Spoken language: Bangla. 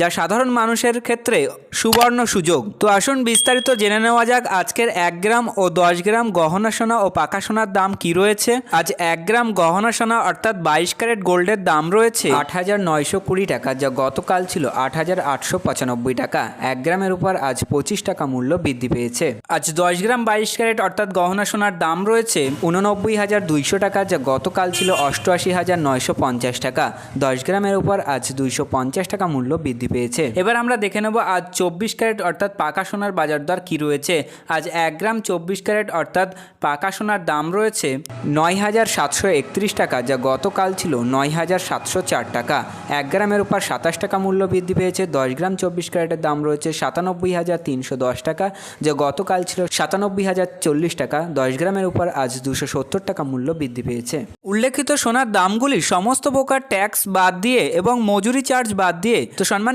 যা সাধারণ মানুষের ক্ষেত্রে সুবর্ণ সুযোগ। তো আসুন বিস্তারিত জেনে নেওয়া যাক আজকের এক গ্রাম ও দশ গ্রাম গহনা সোনা ও পাকা সোনার দাম কি রয়েছে। আজ এক গ্রাম গহনা সোনা অর্থাৎ বাইশ ক্যারেট গোল্ডের দাম রয়েছে আট হাজার নয়শো কুড়ি টাকা, যা গতকাল ছিল আট হাজার আটশো পঁচানব্বই টাকা। এক গ্রামের উপর আজ পঁচিশ টাকা মূল্য বৃদ্ধি পেয়েছে। আজ দশ গ্রাম বাইশ ক্যারেট অর্থাৎ গহনা সোনার দাম রয়েছে উননব্বই হাজার দুইশো টাকা, যা গতকাল ছিল অষ্টআশি হাজার নয়শো পঞ্চাশ টাকা। দশ গ্রামের উপর আজ দুইশো পঞ্চাশ টাকা মূল্য বৃদ্ধি পেয়েছে। এবার আমরা দেখে নেব আজ চব্বিশ ক্যারেট অর্থাৎ পাকা সোনার বাজার দর কী রয়েছে। আজ এক গ্রাম চব্বিশ ক্যারেট অর্থাৎ পাকা সোনার দাম রয়েছে নয় হাজার সাতশো একত্রিশ টাকা, যা গতকাল ছিল নয় হাজার সাতশো চার টাকা। এক গ্রামের উপর সাতাশ টাকা মূল্য বৃদ্ধি পেয়েছে, দশ গ্রাম চব্বিশ ক্যারেটের দাম রয়েছে সাতানব্বই হাজার তিনশো দশ টাকা, যা গতকাল ছিল সাতানব্বই হাজার চল্লিশ টাকা, দশ গ্রামের উপর আজ দুশো সত্তর টাকা মূল্য বৃদ্ধি পেয়েছে। উল্লেখিত সোনার দামগুলি সমস্ত প্রকার ট্যাক্স বাদ দিয়ে এবং মজুরি চার্জ বাদ দিয়ে তো